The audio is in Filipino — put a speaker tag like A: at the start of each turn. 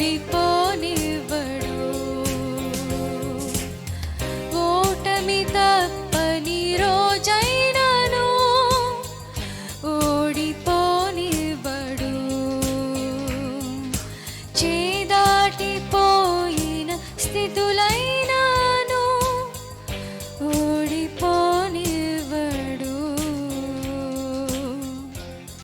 A: ஓடிப்போ